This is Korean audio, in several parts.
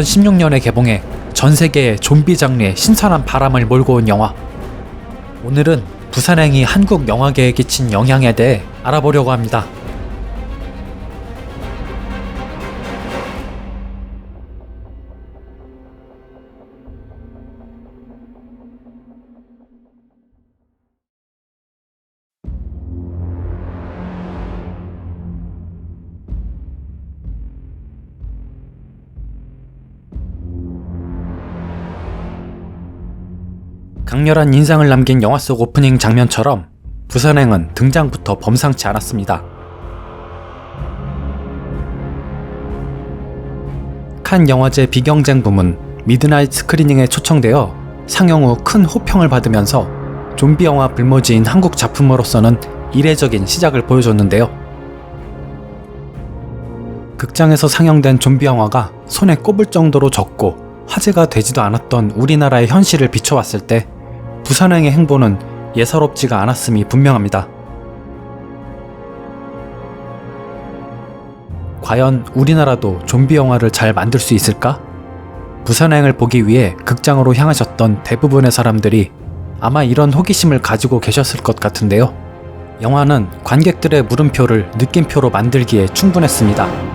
2016년에 개봉해 전 세계의 좀비 장르에 신선한 바람을 몰고 온 영화. 오늘은 부산행이 한국 영화계에 끼친 영향에 대해 알아보려고 합니다. 강렬한 인상을 남긴 영화 속 오프닝 장면처럼 부산행은 등장부터 범상치 않았습니다. 칸 영화제 비경쟁 부문 미드나잇 스크리닝에 초청되어 상영 후 큰 호평을 받으면서 좀비 영화 불모지인 한국 작품으로서는 이례적인 시작을 보여줬는데요. 극장에서 상영된 좀비 영화가 손에 꼽을 정도로 적고 화제가 되지도 않았던 우리나라의 현실을 비춰왔을 때 부산행의 행보는 예사롭지가 않았음이 분명합니다. 과연 우리나라도 좀비 영화를 잘 만들 수 있을까? 부산행을 보기 위해 극장으로 향하셨던 대부분의 사람들이 아마 이런 호기심을 가지고 계셨을 것 같은데요. 영화는 관객들의 물음표를 느낌표로 만들기에 충분했습니다.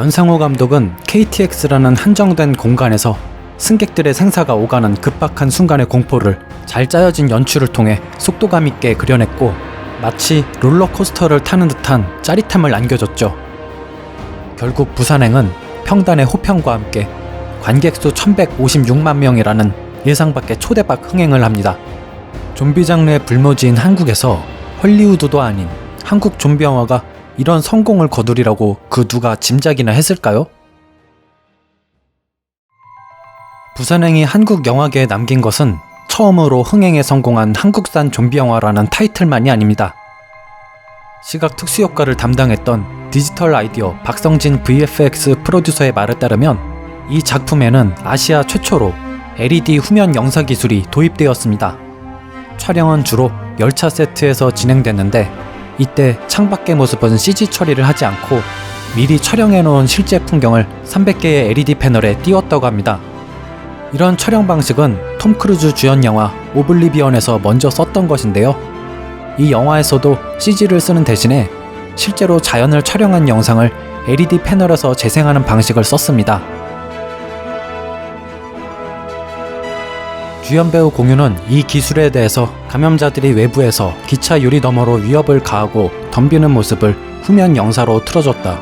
연상호 감독은 KTX라는 한정된 공간에서 승객들의 생사가 오가는 급박한 순간의 공포를 잘 짜여진 연출을 통해 속도감 있게 그려냈고 마치 롤러코스터를 타는 듯한 짜릿함을 안겨줬죠. 결국 부산행은 평단의 호평과 함께 관객 수 1156만 명이라는 예상 밖의 초대박 흥행을 합니다. 좀비 장르의 불모지인 한국에서 헐리우드도 아닌 한국 좀비 영화가 이런 성공을 거두리라고 그 누가 짐작이나 했을까요? 부산행이 한국 영화계에 남긴 것은 처음으로 흥행에 성공한 한국산 좀비 영화라는 타이틀만이 아닙니다. 시각 특수 효과를 담당했던 디지털 아이디어 박성진 VFX 프로듀서의 말에 따르면 이 작품에는 아시아 최초로 LED 후면 영상 기술이 도입되었습니다. 촬영은 주로 열차 세트에서 진행됐는데 이때 창밖의 모습은 CG 처리를 하지 않고 미리 촬영해 놓은 실제 풍경을 300개의 LED 패널에 띄웠다고 합니다. 이런 촬영 방식은 톰 크루즈 주연 영화 오블리비언에서 먼저 썼던 것인데요. 이 영화에서도 CG를 쓰는 대신에 실제로 자연을 촬영한 영상을 LED 패널에서 재생하는 방식을 썼습니다. 주연 배우 공유는 이 기술에 대해서 감염자들이 외부에서 기차 유리 너머로 위협을 가하고 덤비는 모습을 후면 영사로 틀어줬다.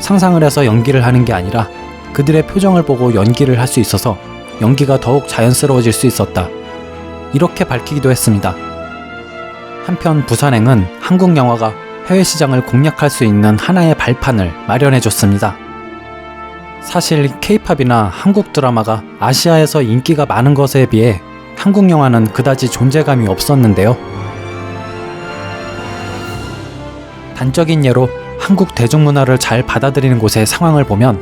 상상을 해서 연기를 하는 게 아니라 그들의 표정을 보고 연기를 할 수 있어서 연기가 더욱 자연스러워질 수 있었다. 이렇게 밝히기도 했습니다. 한편 부산행은 한국 영화가 해외 시장을 공략할 수 있는 하나의 발판을 마련해 줬습니다. 사실 케이팝이나 한국 드라마가 아시아에서 인기가 많은 것에 비해 한국 영화는 그다지 존재감이 없었는데요. 단적인 예로 한국 대중문화를 잘 받아들이는 곳의 상황을 보면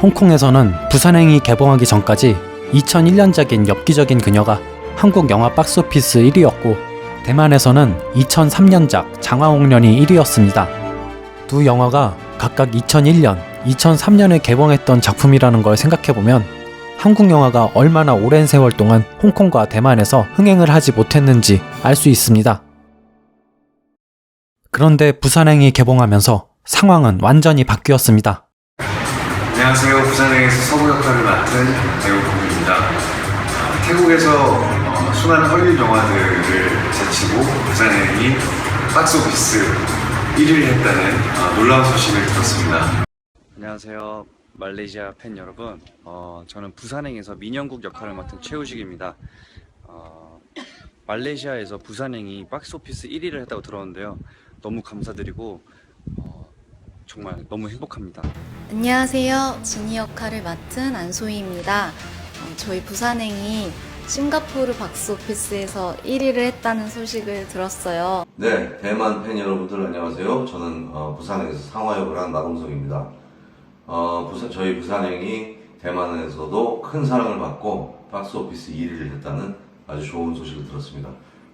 홍콩에서는 부산행이 개봉하기 전까지 2001년작인 엽기적인 그녀가 한국 영화 박스오피스 1위였고 대만에서는 2003년작 장화홍련이 1위였습니다. 두 영화가 각각 2001년, 2003년에 개봉했던 작품이라는 걸 생각해보면 한국 영화가 얼마나 오랜 세월 동안 홍콩과 대만에서 흥행을 하지 못했는지 알 수 있습니다. 그런데 부산행이 개봉하면서 상황은 완전히 바뀌었습니다. 안녕하세요. 부산행에서 서부 역할을 맡은 배우 공유입니다. 어, 태국에서 어, 수많은 헐리우드 영화들을 제치고 부산행이 박스오피스 1위를 했다는 어, 놀라운 소식을 들었습니다. 안녕하세요. 말레이시아 팬 여러분. 어, 저는 부산행에서 민영국 역할을 맡은 최우식입니다. 어, 말레이시아에서 부산행이 박스오피스 1위를 했다고 들었는데요. 너무 감사드리고 어, 정말 너무 행복합니다. 안녕하세요. 진이 역할을 맡은 안소희입니다. 어, 저희 부산행이 싱가포르 박스오피스에서 1위를 했다는 소식을 들었어요. 네, 대만 팬 여러분들 안녕하세요. 저는 어, 부산행에서 상화 역을 한 나동석입니다. 어, 부산, 저희 부산행이 대만에서도 큰 사랑을 받고 박스 오피스 1위를 했다는 아주 좋은 소식을 들었습니다.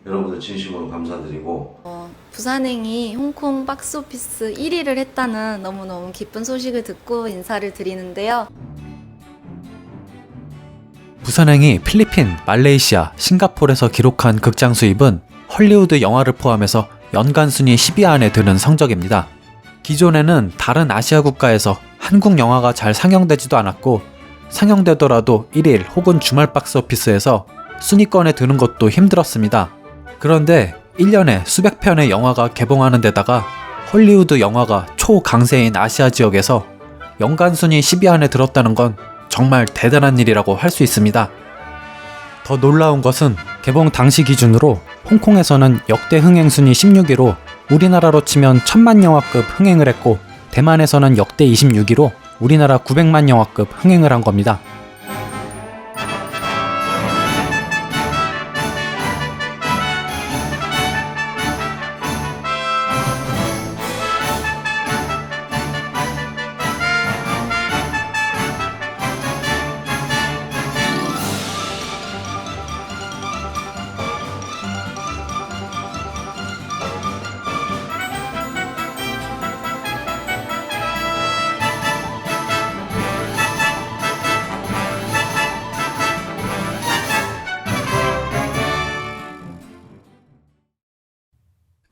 여러분들 진심으로 감사드리고 어, 부산행이 홍콩 박스 오피스 1위를 했다는 너무너무 기쁜 소식을 듣고 인사를 드리는데요. 부산행이 필리핀, 말레이시아, 싱가포르에서 기록한 극장 수입은 헐리우드 영화를 포함해서 연간 순위 10위 안에 드는 성적입니다. 기존에는 다른 아시아 국가에서 한국 영화가 잘 상영되지도 않았고 상영되더라도 1일 혹은 주말 박스 오피스에서 순위권에 드는 것도 힘들었습니다. 그런데 1년에 수백 편의 영화가 개봉하는 데다가 헐리우드 영화가 초강세인 아시아 지역에서 연간 순위 10위 안에 들었다는 건 정말 대단한 일이라고 할 수 있습니다. 더 놀라운 것은 개봉 당시 기준으로 홍콩에서는 역대 흥행 순위 16위로 우리나라로 치면 천만 영화급 흥행을 했고 대만에서는 역대 26위로 우리나라 900만 영화급 흥행을 한 겁니다.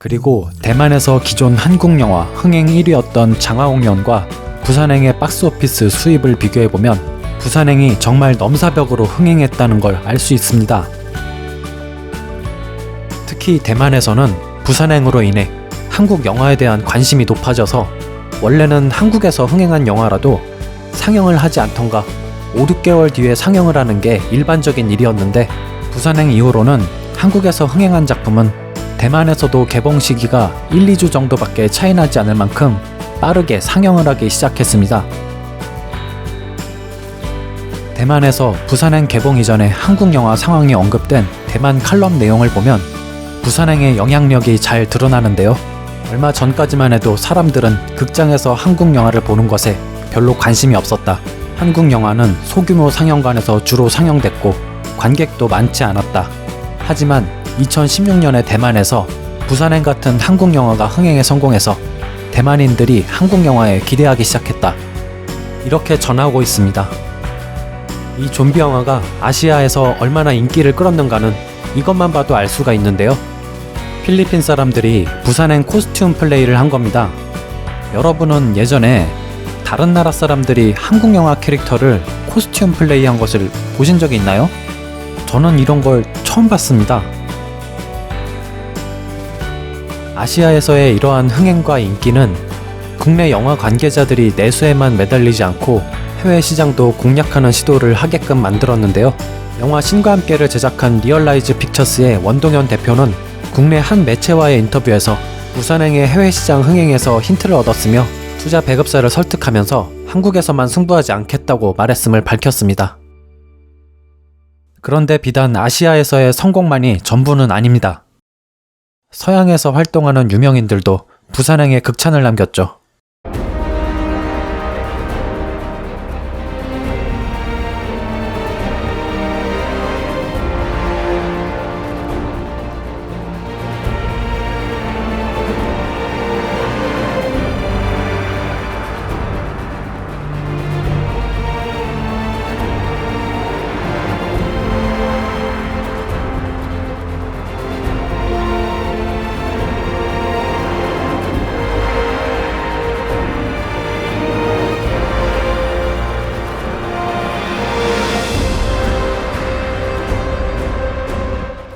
그리고 대만에서 기존 한국 영화 흥행 1위였던 장화홍련과 부산행의 박스오피스 수입을 비교해보면 부산행이 정말 넘사벽으로 흥행했다는 걸 알 수 있습니다. 특히 대만에서는 부산행으로 인해 한국 영화에 대한 관심이 높아져서 원래는 한국에서 흥행한 영화라도 상영을 하지 않던가 5, 6개월 뒤에 상영을 하는 게 일반적인 일이었는데 부산행 이후로는 한국에서 흥행한 작품은 대만에서도 개봉 시기가 1, 2주 정도밖에 차이 나지 않을 만큼 빠르게 상영을 하기 시작했습니다. 대만에서 부산행 개봉 이전에 한국 영화 상황이 언급된 대만 칼럼 내용을 보면 부산행의 영향력이 잘 드러나는데요. 얼마 전까지만 해도 사람들은 극장에서 한국 영화를 보는 것에 별로 관심이 없었다. 한국 영화는 소규모 상영관에서 주로 상영됐고 관객도 많지 않았다. 하지만 2016년에 대만에서 부산행 같은 한국 영화가 흥행에 성공해서 대만인들이 한국 영화에 기대하기 시작했다. 이렇게 전하고 있습니다. 이 좀비 영화가 아시아에서 얼마나 인기를 끌었는가는 이것만 봐도 알 수가 있는데요. 필리핀 사람들이 부산행 코스튬 플레이를 한 겁니다. 여러분은 예전에 다른 나라 사람들이 한국 영화 캐릭터를 코스튬 플레이 한 것을 보신 적이 있나요? 저는 이런 걸 처음 봤습니다. 아시아에서의 이러한 흥행과 인기는 국내 영화 관계자들이 내수에만 매달리지 않고 해외 시장도 공략하는 시도를 하게끔 만들었는데요. 영화 신과 함께를 제작한 리얼라이즈 픽처스의 원동현 대표는 국내 한 매체와의 인터뷰에서 부산행의 해외 시장 흥행에서 힌트를 얻었으며 투자 배급사를 설득하면서 한국에서만 승부하지 않겠다고 말했음을 밝혔습니다. 그런데 비단 아시아에서의 성공만이 전부는 아닙니다. 서양에서 활동하는 유명인들도 부산행에 극찬을 남겼죠.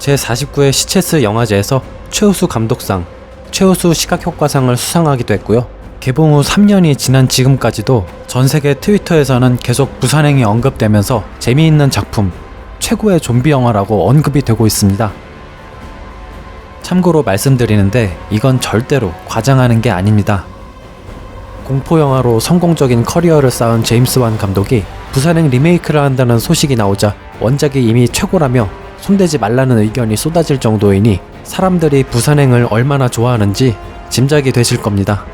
제49회 시체스 영화제에서 최우수 감독상, 최우수 시각효과상을 수상하기도 했고요. 개봉 후 3년이 지난 지금까지도 전 세계 트위터에서는 계속 부산행이 언급되면서 재미있는 작품, 최고의 좀비 영화라고 언급이 되고 있습니다. 참고로 말씀드리는데 이건 절대로 과장하는 게 아닙니다. 공포 영화로 성공적인 커리어를 쌓은 제임스 완 감독이 부산행 리메이크를 한다는 소식이 나오자 원작이 이미 최고라며 손대지 말라는 의견이 쏟아질 정도이니 사람들이 부산행을 얼마나 좋아하는지 짐작이 되실 겁니다.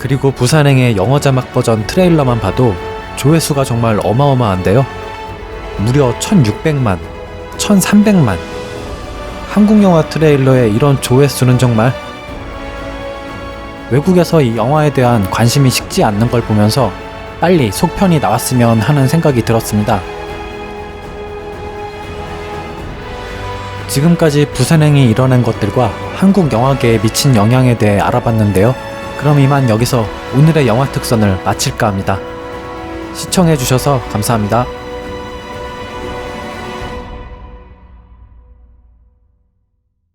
그리고 부산행의 영어 자막 버전 트레일러만 봐도 조회수가 정말 어마어마한데요. 무려 1600만, 1300만. 한국 영화 트레일러의 이런 조회수는 정말 외국에서 이 영화에 대한 관심이 식지 않는 걸 보면서 빨리 속편이 나왔으면 하는 생각이 들었습니다. 지금까지 부산행이 이뤄낸 것들과 한국 영화계에 미친 영향에 대해 알아봤는데요. 그럼 이만 여기서 오늘의 영화 특선을 마칠까 합니다. 시청해주셔서 감사합니다.